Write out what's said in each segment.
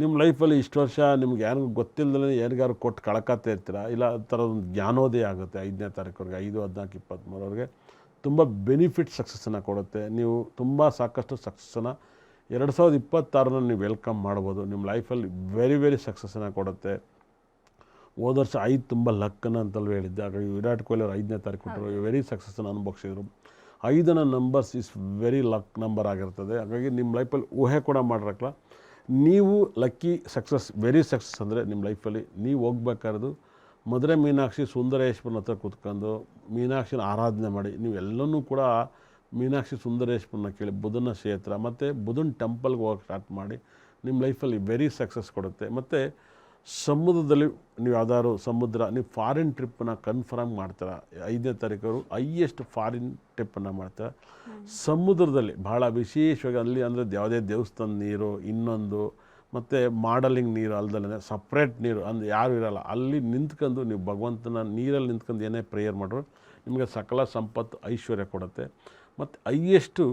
ನಿಮ್ಮ ಲೈಫಲ್ಲಿ ಇಷ್ಟು ವರ್ಷ ನಿಮ್ಗೆ ಯಾರಿಗೂ ಗೊತ್ತಿಲ್ಲದೇ ಯಾರಿಗಾರು ಕೊಟ್ಟು ಕಳ್ಕೊತಾ ಇರ್ತೀರ? ಇಲ್ಲ ಆ ಥರ ಒಂದು ಜ್ಞಾನೋದಯ ಆಗುತ್ತೆ ಐದನೇ ತಾರೀಕುವರೆಗೆ ಐದು ಹದಿನಾಲ್ಕು ಇಪ್ಪತ್ತ್ಮೂರವರೆಗೆ. ತುಂಬ ಬೆನಿಫಿಟ್ ಸಕ್ಸಸ್ಸನ್ನು ಕೊಡುತ್ತೆ. ನೀವು ತುಂಬ ಸಾಕಷ್ಟು ಸಕ್ಸಸ್ಸನ್ನು ಎರಡು ಸಾವಿರದ ಇಪ್ಪತ್ತಾರನ್ನ ನೀವು ವೆಲ್ಕಮ್ ಮಾಡ್ಬೋದು. ನಿಮ್ಮ ಲೈಫಲ್ಲಿ ವೆರಿ ವೆರಿ ಸಕ್ಸಸ್ಸನ್ನು ಕೊಡುತ್ತೆ. ಹೋದ ವರ್ಷ ಐದು ತುಂಬ ಲಕ್ಕನ ಅಂತಲೂ ಹೇಳಿದ್ದೆ ಹಾಗಾಗಿ ವಿರಾಟ್ ಕೊಹ್ಲಿ ಅವರು ಐದನೇ ತಾರೀಕು ಕೊಟ್ಟರು. ವೆರಿ ಸಕ್ಸಸ್ಸನ್ನು ಅನುಭವಿಸಿದರು. ಐದನ numbers is very luck number ಆಗಿರ್ತದೆ. ಹಾಗಾಗಿ ನಿಮ್ಮ ಲೈಫಲ್ಲಿ ಊಹೆ ಕೂಡ ಮಾಡಿರಕ್ಕಲ್ಲ. ನೀವು ಲಕ್ಕಿ ಸಕ್ಸಸ್ ವೆರಿ ಸಕ್ಸಸ್ ಅಂದರೆ ನಿಮ್ಮ ಲೈಫಲ್ಲಿ ನೀವು ಹೋಗ್ಬೇಕಾದ್ರೆ ಮಧುರೆ ಮೀನಾಕ್ಷಿ ಸುಂದರೇಶ್ವರನ ಹತ್ರ ಕೂತ್ಕೊಂಡು ಮೀನಾಕ್ಷಿನ ಆರಾಧನೆ ಮಾಡಿ. ನೀವು ಎಲ್ಲನೂ ಕೂಡ ಮೀನಾಕ್ಷಿ ಸುಂದರೇಶ್ವರನ ಕೇಳಿ ಬುಧನ ಕ್ಷೇತ್ರ ಮತ್ತು ಬುಧನ ಟೆಂಪಲ್ಗೆ ಹೋಗಕ್ಕೆ ಸ್ಟಾರ್ಟ್ ಮಾಡಿ ನಿಮ್ಮ ಲೈಫಲ್ಲಿ ವೆರಿ ಸಕ್ಸಸ್ ಕೊಡುತ್ತೆ. ಮತ್ತು ಸಮುದ್ರದಲ್ಲಿ ನೀವು ಯಾವ್ದಾದ್ರು ಸಮುದ್ರ, ನೀವು ಫಾರಿನ್ ಟ್ರಿಪ್ಪನ್ನು ಕನ್ಫರ್ಮ್ ಮಾಡ್ತೀರ? ಐದನೇ ತಾರೀಕವರು ಹೈಯೆಸ್ಟ್ ಫಾರಿನ್ ಟ್ರಿಪ್ಪನ್ನು ಮಾಡ್ತಾರೆ? ಸಮುದ್ರದಲ್ಲಿ ಭಾಳ ವಿಶೇಷವಾಗಿ ಅಲ್ಲಿ ಅಂದರೆ ಯಾವುದೇ ದೇವಸ್ಥಾನ ನೀರು, ಇನ್ನೊಂದು ಮತ್ತು ಮಾಡಲಿಂಗ್ ನೀರು ಅಲ್ದಲ್ಲೇ ಸಪ್ರೇಟ್ ನೀರು ಅಂದ್ರೆ ಯಾರು ಇರಲ್ಲ. ಅಲ್ಲಿ ನಿಂತ್ಕೊಂಡು ನೀವು ಭಗವಂತನ ನೀರಲ್ಲಿ ನಿಂತ್ಕೊಂಡು ಏನೇ ಪ್ರೇಯರ್ ಮಾಡ್ರು ನಿಮಗೆ ಸಕಲ ಸಂಪತ್ತು, ಐಶ್ವರ್ಯ ಕೊಡುತ್ತೆ. ಮತ್ತು ಹೈಯೆಸ್ಟು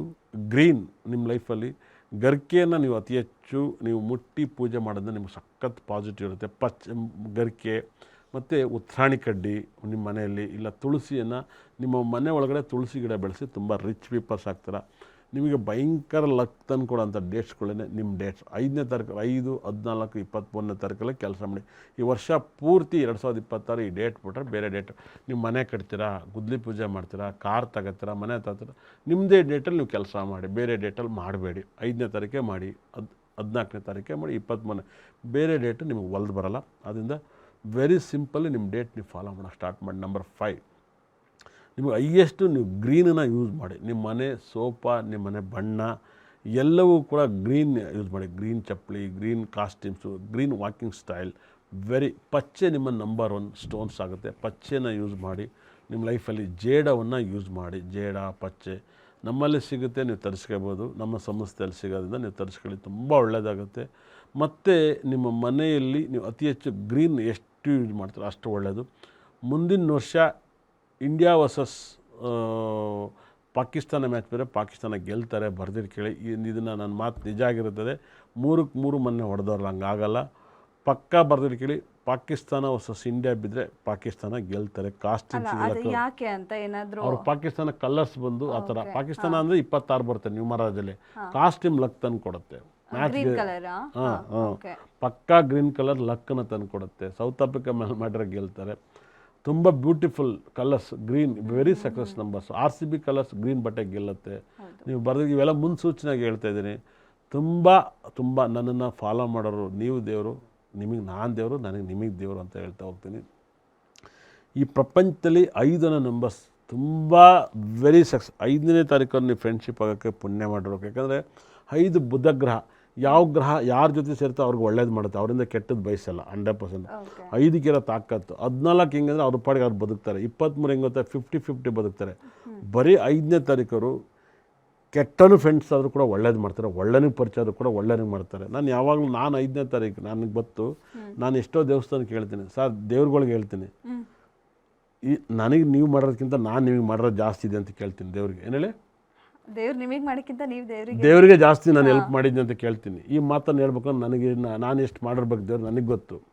ಗ್ರೀನ್ ನಿಮ್ಮ ಲೈಫಲ್ಲಿ ಗರ್ಕೆಯನ್ನು ನೀವು ಅತಿ ಹೆಚ್ಚು ನೀವು ಮುಟ್ಟಿ ಪೂಜೆ ಮಾಡೋದನ್ನ ನಿಮ್ಗೆ ಸಖತ್ ಪಾಸಿಟಿವ್ ಇರುತ್ತೆ. ಪಚ್ ಗರಿಕೆ ಮತ್ತು ಉತ್ರಾಣಿ ಕಡ್ಡಿ ನಿಮ್ಮ ಮನೆಯಲ್ಲಿ ಇಲ್ಲ ತುಳಸಿಯನ್ನು ನಿಮ್ಮ ಮನೆ ಒಳಗಡೆ ತುಳಸಿ ಗಿಡ ಬೆಳೆಸಿ ತುಂಬ ರಿಚ್ ಪೀಪಲ್ಸ್ ಆಗ್ತಾರೆ. ನಿಮಗೆ ಭಯಂಕರ ಲಕ್ ತಂದು ಕೊಡೋಂಥ ಡೇಟ್ಸ್ಗಳೇ ನಿಮ್ಮ ಡೇಟ್ಸ್ ಐದನೇ ತಾರೀಕು, ಐದು, ಹದಿನಾಲ್ಕು ಇಪ್ಪತ್ತ್ಮೂರನೇ ತಾರೀಕಲ್ಲಿ ಕೆಲಸ ಮಾಡಿ. ಈ ವರ್ಷ ಪೂರ್ತಿ ಎರಡು ಸಾವಿರದ ಇಪ್ಪತ್ತಾರು ಈ ಡೇಟ್ ಬಿಟ್ರೆ ಬೇರೆ ಡೇಟ್ ನಿಮ್ಮ ಮನೆ ಕಟ್ತೀರಾ, ಗುದ್ಲಿ ಪೂಜೆ ಮಾಡ್ತೀರಾ, ಕಾರ್ ತಗೋತೀರಾ, ಮನೆ ತಗೋತೀರಾ ನಿಮ್ಮದೇ ಡೇಟಲ್ಲಿ ನೀವು ಕೆಲಸ ಮಾಡಿ. ಬೇರೆ ಡೇಟಲ್ಲಿ ಮಾಡಬೇಡಿ. ಐದನೇ ತಾರೀಕೆ ಮಾಡಿ, ಹದ್, ಹದಿನಾಲ್ಕನೇ ತಾರೀಕೆ ಮಾಡಿ ಇಪ್ಪತ್ತ್ಮೂರನೇ ಬೇರೆ ಡೇಟು ನಿಮಗೆ ಒಲ್ದು ಬರಲ್ಲ. ಅದರಿಂದ ವೆರಿ ಸಿಂಪಲ್ಲಿ ನಿಮ್ಮ ಡೇಟ್ ನೀವು ಫಾಲೋ ಮಾಡೋಕ್ಕೆ ಸ್ಟಾರ್ಟ್ ಮಾಡಿ. ನಂಬರ್ ಫೈವ್ ನಿಮಗೆ ಹೈಯೆಸ್ಟು ನೀವು ಗ್ರೀನನ್ನು ಯೂಸ್ ಮಾಡಿ. ನಿಮ್ಮ ಮನೆ ಸೋಫಾ ನಿಮ್ಮ ಮನೆ ಬಣ್ಣ, ಎಲ್ಲವೂ ಕೂಡ ಗ್ರೀನ್ ಯೂಸ್ ಮಾಡಿ. ಗ್ರೀನ್ ಚಪ್ಪಲಿ green costumes green walking style very ಪಚ್ಚೆ ನಿಮ್ಮ ನಂಬರ್ ಒನ್ ಸ್ಟೋನ್ಸ್ ಆಗುತ್ತೆ. ಪಚ್ಚೆನ ಯೂಸ್ ಮಾಡಿ. ನಿಮ್ಮ ಲೈಫಲ್ಲಿ ಜೇಡವನ್ನು ಯೂಸ್ ಮಾಡಿ. ಜೇಡ, ಪಚ್ಚೆ ನಮ್ಮಲ್ಲಿ ಸಿಗುತ್ತೆ, ನೀವು ತರಿಸ್ಕೋಬೋದು. ನಮ್ಮ ಸಂಸ್ಥೆಯಲ್ಲಿ ಸಿಗೋದ್ರಿಂದ ನೀವು ತರಿಸ್ಕೊಳ್ಳಿ. ತುಂಬ ಒಳ್ಳೆಯದಾಗುತ್ತೆ ಮತ್ತು ನಿಮ್ಮ ಮನೆಯಲ್ಲಿ ನೀವು ಅತಿ ಹೆಚ್ಚು ಗ್ರೀನ್ ಎಷ್ಟು ಯೂಸ್ ಮಾಡ್ತಾರೆ ಅಷ್ಟು ಒಳ್ಳೆಯದು ಮುಂದಿನ ವರ್ಷ ಇಂಡಿಯಾ ವರ್ಸಸ್ ಪಾಕಿಸ್ತಾನ ಮ್ಯಾಚ್ ಬೇರೆ ಪಾಕಿಸ್ತಾನ ಗೆಲ್ತಾರೆ ಬರ್ದಿರ್ ಕೇಳಿ. ಇದನ್ನು ನನ್ನ ಮಾತು ನಿಜ ಆಗಿರುತ್ತದೆ. ಮೂರಕ್ಕೆ ಮೂರು ಮೊನ್ನೆ ಹೊಡೆದವ್ರಲ್ಲ ಹಂಗಾಗಲ್ಲ. ಪಕ್ಕಾ ಬರ್ದಿರ್ ಕೇಳಿ ಪಾಕಿಸ್ತಾನ ವರ್ಸಸ್ ಇಂಡಿಯಾ ಬಿದ್ದರೆ ಪಾಕಿಸ್ತಾನ ಗೆಲ್ತಾರೆ. ಅದು ಯಾಕೆ ಅಂತ ಏನಾದರೂ ಅವ್ರು ಪಾಕಿಸ್ತಾನ ಕಲರ್ಸ್ ಬಂದು ಆ ಥರ. ಪಾಕಿಸ್ತಾನ ಅಂದರೆ ಇಪ್ಪತ್ತಾರು ಬರುತ್ತೆ ನ್ಯೂಮರಾಜಲ್ಲಿ ಕಾಸ್ಟ್ಯೂಮ್ ಲಕ್ ತಂದು ಕೊಡುತ್ತೆ. ಮ್ಯಾಚ್ ಗ್ರೀನ್ ಕಲರ್ ಹಾಂ ಹಾಂ ಪಕ್ಕಾ ಗ್ರೀನ್ ಕಲರ್ ಲಕ್ಕನ್ನು ತಂದು ಕೊಡುತ್ತೆ. ಸೌತ್ ಆಫ್ರಿಕಾ ಮೇಲೆ ಮಾಡಿರೋ ಗೆಲ್ತಾರೆ. ತುಂಬ beautiful colours green very success numbers R C B colours green ಬಟ್ಟೆ ಗೆಲ್ಲುತ್ತೆ. ನೀವು ಬರೆದು ಇವೆಲ್ಲ ಮುನ್ಸೂಚನೆಯಾಗಿ ಹೇಳ್ತಾ ಇದ್ದೀನಿ. ತುಂಬ ತುಂಬ ನನ್ನನ್ನು ಫಾಲೋ ಮಾಡೋರು ನೀವು ದೇವರು ನಿಮಗೆ ನಾನು ದೇವರು ನನಗೆ ನಿಮಗೆ ದೇವರು ಅಂತ ಹೇಳ್ತಾ ಹೋಗ್ತೀನಿ. ಈ ಪ್ರಪಂಚದಲ್ಲಿ ಐದನ ನಂಬರ್ಸ್ ತುಂಬ ವೆರಿ ಸಕ್ಸ್ ಐದನೇ ತಾರೀಕನ್ನು ನೀವು ಫ್ರೆಂಡ್ಶಿಪ್ ಆಗೋಕ್ಕೆ ಪುಣ್ಯ ಮಾಡಿರೋಕೆ. ಯಾಕಂದರೆ ಐದು ಬುಧ ಗ್ರಹ ಯಾವ ಗ್ರಹ ಯಾರ ಜೊತೆ ಸೇರ್ತೋ ಅವ್ರಿಗೆ ಒಳ್ಳೇದು ಮಾಡುತ್ತೆ. ಅವರಿಂದ ಕೆಟ್ಟದ್ದು ಬಯಸಲ್ಲ ಹಂಡ್ರೆಡ್ ಪರ್ಸೆಂಟ್ ಐದಕ್ಕಿರೋ ತಾಕತ್ತು. ಹದಿನಾಲ್ಕು ಹೆಂಗಂದ್ರೆ ಅವ್ರ ಪಾಡಿಗೆ ಅವ್ರು ಬದುಕ್ತಾರೆ. ಇಪ್ಪತ್ತ್ಮೂರು ಹೆಂಗೆ ಗೊತ್ತಾ? ಫಿಫ್ಟಿ ಫಿಫ್ಟಿ ಬದುಕ್ತಾರೆ. ಬರೀ ಐದನೇ ತಾರೀಕರು ಕೆಟ್ಟನು ಫ್ರೆಂಡ್ಸ್ ಆದರೂ ಕೂಡ ಒಳ್ಳೇದು ಮಾಡ್ತಾರೆ. ಒಳ್ಳೆನಿಗೆ ಪರಿಚಯ ಆದರೂ ಕೂಡ ಒಳ್ಳೆನಿಗೆ ಮಾಡ್ತಾರೆ. ನಾನು ಯಾವಾಗಲೂ ನಾನು ಐದನೇ ತಾರೀಕು ನನಗೆ ಬತ್ತು ನಾನು ಎಷ್ಟೋ ದೇವಸ್ಥಾನಕ್ಕೆ ಹೇಳ್ತೀನಿ. ಸರ್ ದೇವ್ರುಗಳಿಗೆ ಹೇಳ್ತೀನಿ. ಈ ನನಗೆ ನೀವು ಮಾಡೋದಕ್ಕಿಂತ ನಾನು ನಿಮಗೆ ಮಾಡೋದು ಜಾಸ್ತಿ ಇದೆ ಅಂತ ಕೇಳ್ತೀನಿ ದೇವ್ರಿಗೆ. ಏನು ಹೇಳಿ? ದೇವ್ರು ನಿಮಗೆ ಮಾಡಕ್ಕಿಂತ ನೀವು ದೇವ್ರಿಗೆ ದೇವರಿಗೆ ಜಾಸ್ತಿ ನಾನು ಹೆಲ್ಪ್ ಮಾಡಿದ್ದೆ ಅಂತ ಕೇಳ್ತೀನಿ. ಈ ಮಾತನ್ನು ಹೇಳ್ಬೇಕಂದ್ರೆ ನನಗೆ ನಾನು ಎಷ್ಟು ಮಾಡಿರ್ಬೇಕು ದೇವ್ರು ನನಗೆ ಗೊತ್ತು.